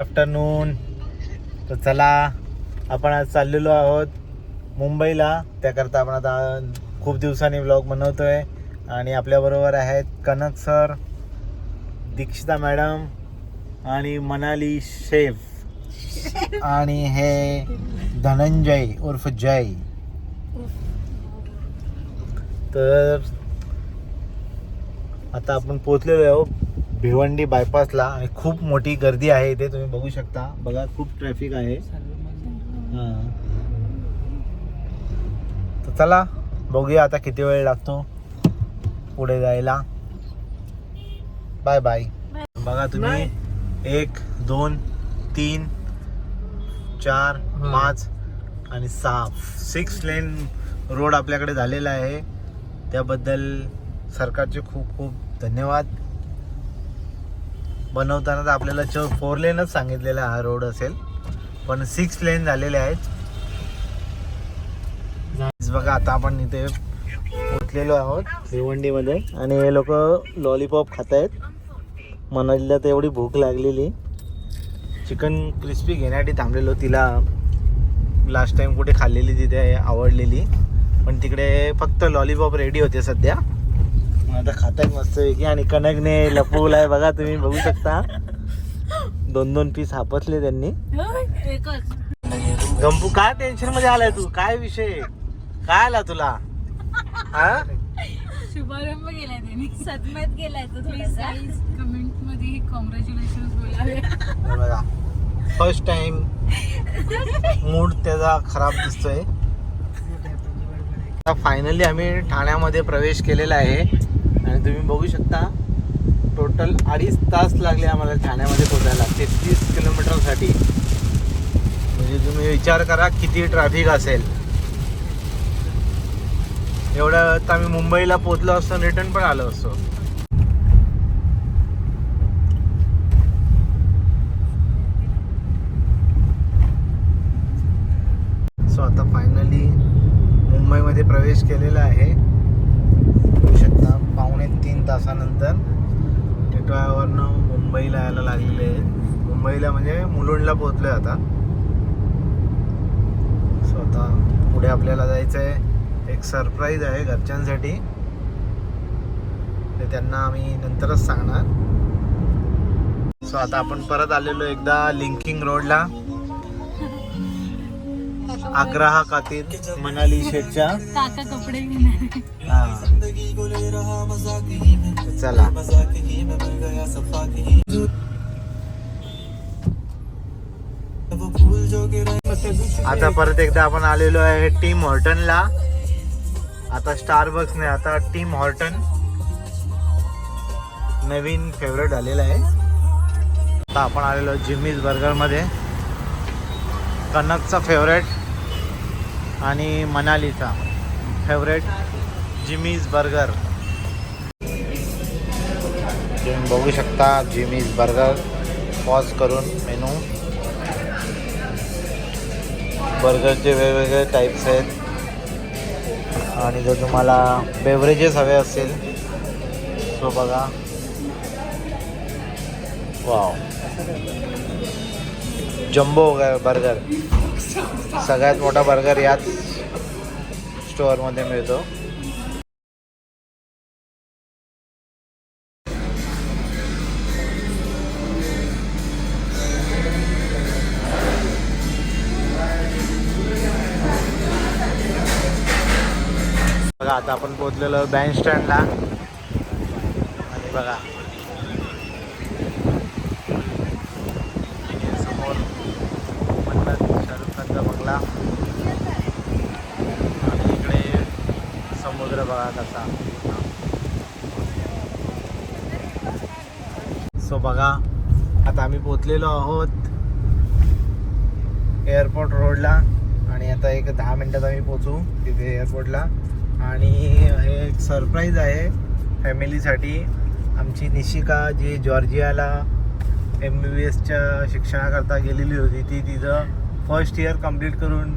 Afternoon तर चला आपण आज चाललेलो आहोत मुंबईला. त्याकरता आपण आता खूप दिवसांनी ब्लॉग बनवतोय. आणि आपल्याबरोबर आहेत कनक सर दीक्षिता मॅडम आणि मनाली शेफ आणि हे धनंजय उर्फ जय. तर आता आपण पोचलेलो आहोत भिवंडी बायपासला आणि खूप मोठी गर्दी आहे इथे. तुम्ही बघू शकता. बघा खूप ट्रॅफिक आहे. हां. तर चला बघूया आता किती वेळ लागतो पुढे जायला. बाय बाय बघा तुम्ही. एक दोन तीन चार पाच आणि सहा. सिक्स लेन रोड आपल्याकडे झालेला आहे. त्याबद्दल सरकारचे खूप खूप धन्यवाद. बनवताना तर आपल्याला च फोर लेनच सांगितलेला हा रोड असेल. पण सिक्स लेन झालेले आहेत. बघा आता आपण इथे पोचलेलो आहोत. भिवंडीमध्ये. आणि हे लोक लॉलीपॉप खात आहेत मनालीला तर एवढी भूक लागलेली. चिकन क्रिस्पी घेण्यासाठी थांबलेलो. तिला लास्ट टाइम कुठे खाल्लेली तिथे आवडलेली. पण तिकडे फक्त लॉलीपॉप रेडी होते सध्या. आता खातायत मस्त पैकी आणि कनकने लपवलाय बघा तुम्ही बघू शकता. दोन दोन पीस हापसले त्यांनी. एकच गंपू काय टेन्शनमध्ये आलाय तू? काय विषय? काय आला तुला? हा? शुभारंभ केलाय त्यांनी. सदम्यात गेलाय तो प्लीज गाईज कमेंटमध्ये कॉंग्रॅच्युलेशन बोलावे. हे बघा. फर्स्ट टाइम मूड त्याचा खराब दिसतोय. फायनली आम्ही ठाण्यामध्ये प्रवेश केलेला आहे. आणि तुम्ही बघू शकता टोटल अडीच तास लागले आम्हाला ठाण्यामध्ये पोचायला तेहतीस किलोमीटरसाठी म्हणजे तुम्ही विचार करा किती ट्रॅफिक असेल. एवढ्या वेळात आम्ही मुंबईला पोचलो असतो रिटर्न पण आलो असतो सो आता फायनली मध्ये प्रवेश केलेला आहे. शकता पावणे तीन तासानंतर. टिटवाळ्यावरनं मुंबईला यायला लागलेले मुंबईला म्हणजे मुलुंडला पोहोचलोय आता. सो आता पुढे आपल्याला जायचं आहे एक सरप्राईज आहे घरच्यांसाठी. ते त्यांना आम्ही नंतरच सांगणार. सो आता आपण परत आलेलो एकदा लिंकिंग रोडला. आग्रहा खातीर मनाली काका कपडे हा. चला. आता परत एकदा आपण आलेलो आहे टीम हॉर्टनला. आता स्टारबक्स नाही आता टीम हॉर्टन नवीन फेवरेट झालेला आहे. आता आपण आलेलो जिम्मीज बर्गरमध्ये कनकचा फेवरेट आणि मनालीचा. फेवरेट जिमीज बर्गर तुम्ही बघू शकता जिमीज बर्गर पॉज करून मेनू बर्गरचे वेगवेगळे टाईप्स आहेत. आणि जर तुम्हाला बेवरेजेस हवे असतील सो बघा. वाव जम्बो बर्गर सगळ्यात मोठा बर्गर याच स्टोअरमध्ये मिळतो. बघा आता आपण पोहोचलेलो बँड स्टँडला आणि बघा समुद्र असा. सो बघा आता आम्ही पोचलेलो आहोत एअरपोर्ट रोडला आणि आता एक दहा मिनटात आम्ही पोचू तिथे एअरपोर्टला आणि हे एक सरप्राईज आहे फॅमिलीसाठी आमची निशिका जी जॉर्जियाला एम बी बी एसच्या शिक्षणाकरता गेलेली होती ती तिथं फर्स्ट इयर कंप्लीट करून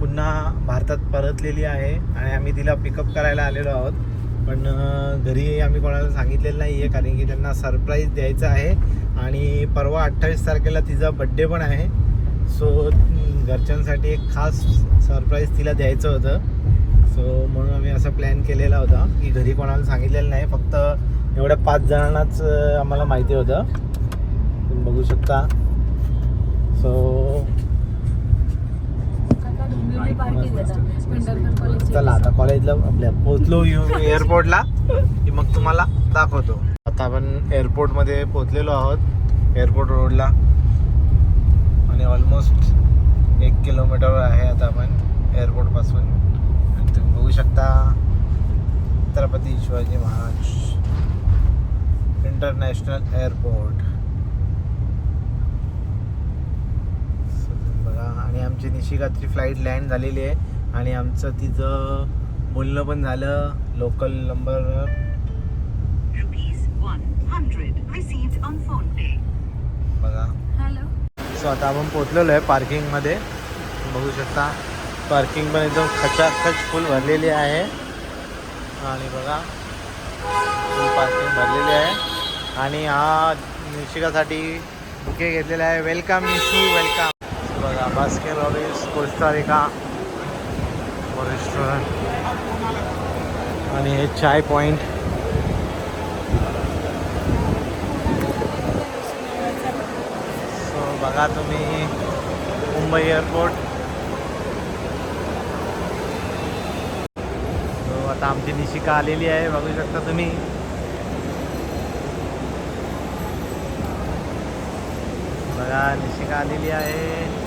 पुन्हा भारतात परतलेली आहे आणि आम्ही तिला पिकअप करायला आलेलो आहोत. पण घरी आम्ही कोणाला सांगितलेलं नाही आहे कारण की त्यांना सरप्राईज द्यायचं आहे. आणि परवा अठ्ठावीस तारखेला तिचा बड्डे पण आहे. सो घरच्यांसाठी एक खास सरप्राईज तिला द्यायचं होतं. सो म्हणून आम्ही असा प्लॅन केलेला होता की घरी कोणाला सांगितलेलं नाही. फक्त एवढ्या पाच जणांनाच आम्हाला माहिती होतं. तुम्ही बघू शकता. सो चला आता कॉलेजला आपल्या पोहोचलो एअरपोर्टला की मग तुम्हाला दाखवतो. आता आपण एअरपोर्टमध्ये पोहोचलेलो आहोत एअरपोर्ट रोडला आणि ऑलमोस्ट एक किलोमीटरवर आहे आता आपण एअरपोर्टपासून आणि तुम्ही बघू शकता Chhatrapati Shivaji Maharaj. International airport So, तुम्ही बघा आणि आमची निशिकाची फ्लाईट लँड झालेली आहे. आणि आमचं तिचं बोलणं पण झालं. Local number Rupees 100 received on phone pay. बघा. हॅलो सो आता आपण पोचलेलो आहे पार्किंगमध्ये बघू शकता. पार्किंग पण एकदम खचाखच फुल भरलेली आहे. आणि बघा. फुल पार्किंग भरलेली आहे. आणि हा निशिकासाठी बुके घेतलेला आहे. वेलकम निशू वेलकम बघा basket office Costa Rica restaurant आणि हे चाय पॉईंट सो बघा तुम्ही मुंबई एअरपोर्ट सो आता आमची निशिका आलेली आहे बघू शकता तुम्ही. बघा निशिका आलेली आहे.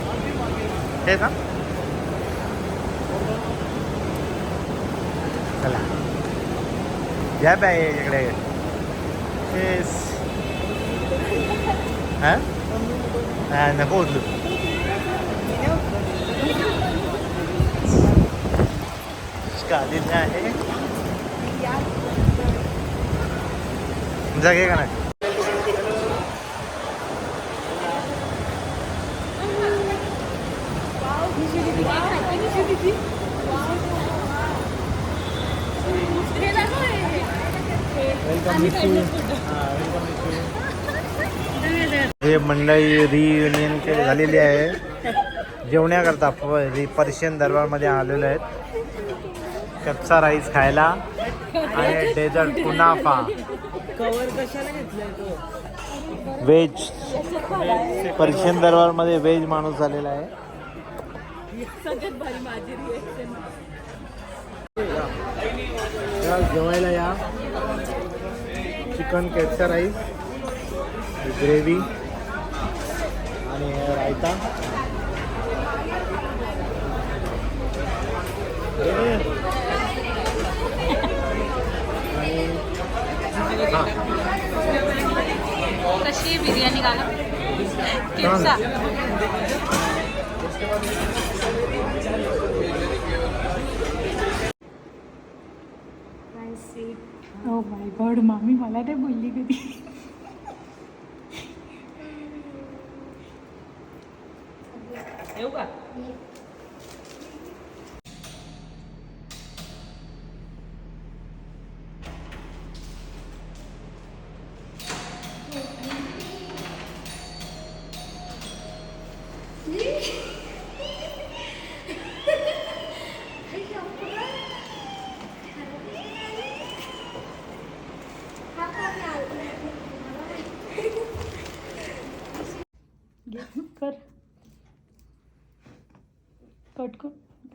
हे का? चला. या बाय इकडे. येस हा? हा, नको उचलू. आलेली आहे. जागे का नाही वेलकम हे मंडळी रियुनियन के झालेली आहे. जेवण्याकरता पर्शियन दरबारमध्ये आलेलो आहेत. कच्चा राईस खायला आणि डेझर्ट कुनाफा. व्हेज पर्शियन दरबारमध्ये व्हेज माणूस आलेला आहे. जेवायला या. चिकन कॅटचा राईस ग्रेव्ही आणि रायता. कशी बिर्याणी घाला मामी मला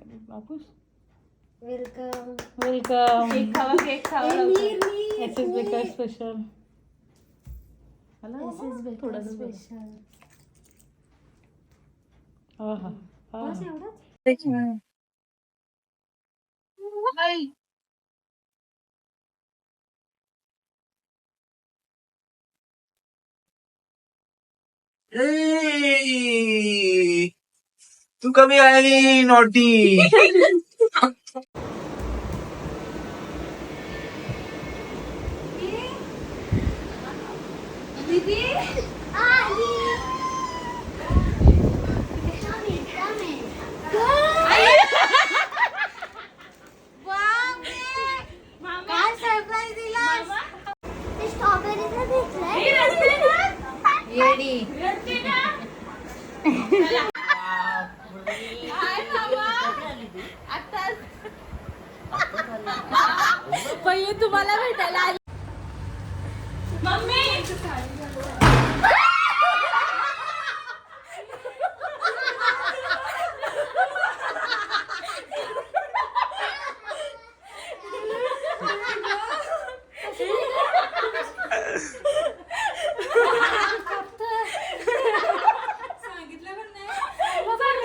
वापस वेलकम वेलकम केक खावा केक खावा Neer S S baker special थोडंसं. हा हा बस एवढंच तू कमी आहे नॉटी काय सरप्राईज दिला स्ट्रॉबेरीचं भेटलंय? पहिले तुम्हाला भेटायला आली मम्मी सांगितलं पण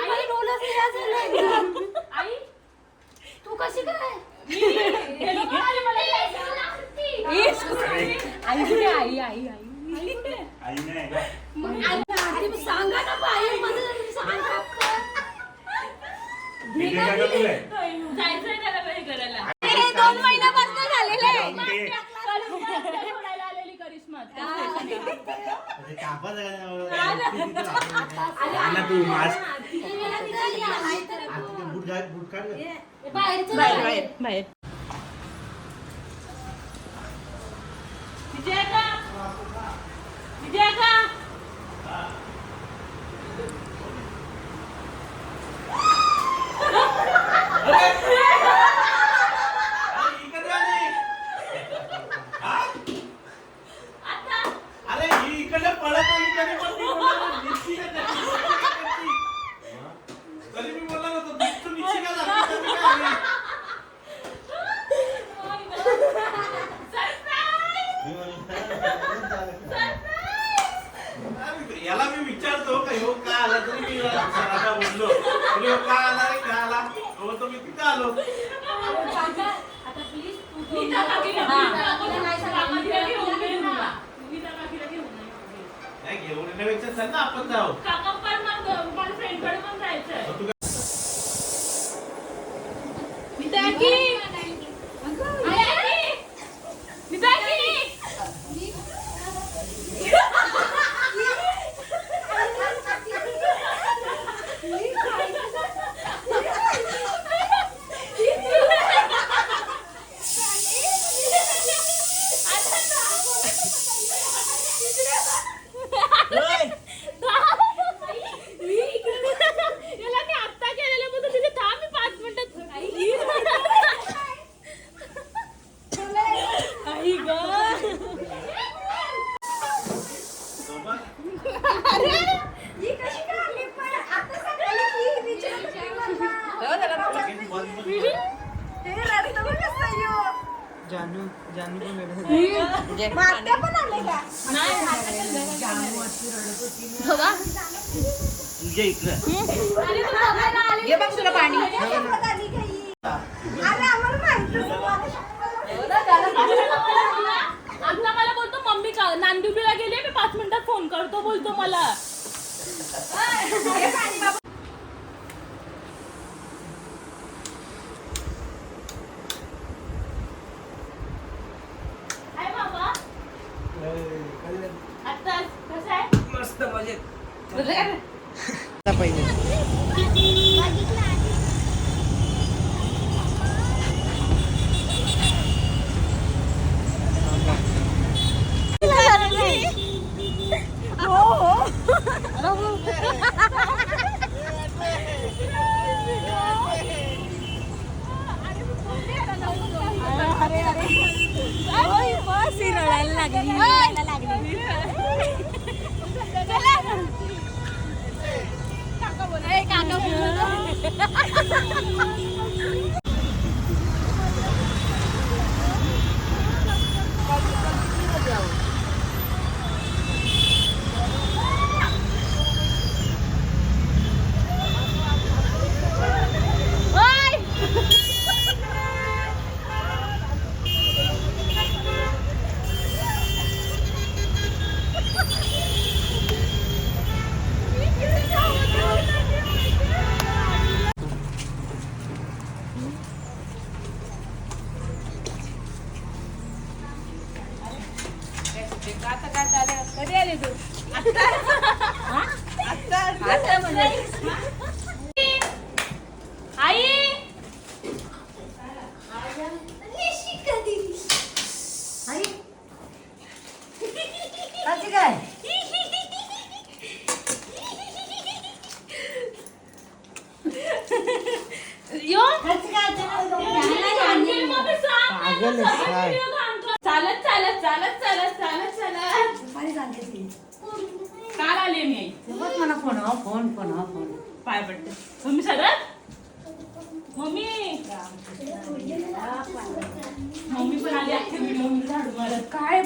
आई बोलत नाही आई तू कशी काय आई कुठे आई आई आई सांगा ना बाई मध्ये सांगा जायचंय त्याला काही करायला हे दोन महिन्यापासून झालेलं आहे सोडायला आलेली करिश्मा तू मास्क बाहेरचं बाहेर बाहेर बाहेर. विजय का विजय का अरे ही इकडे पळत आली तरी पण ती बोलला, "मिक्सी का करती? मिक्सी का करती?" तरी मी याला मी विचारतो का ह्यो का आला तरी मी सरांना बोललो. "अरे ह्यो का आला रे का आला? हो तो मी तिथं आलो. हा. नाही घेऊन येण्यापेक्षा चल ना आपण जाऊ. Yeah. कधी आली तू आता म्हणजे आई आई कशी काय यो कशी काय पागल काय चालत चालत चालत चालत चालत चालत. दुपारी चालते ती. काल आले मी. आई मला फोन हा फोन फोन हा फोन. पाय पडते. मम्मी सरत मम्मी. मम्मी पण आली अख्खे व्हिडिओ झाडू मारत. काय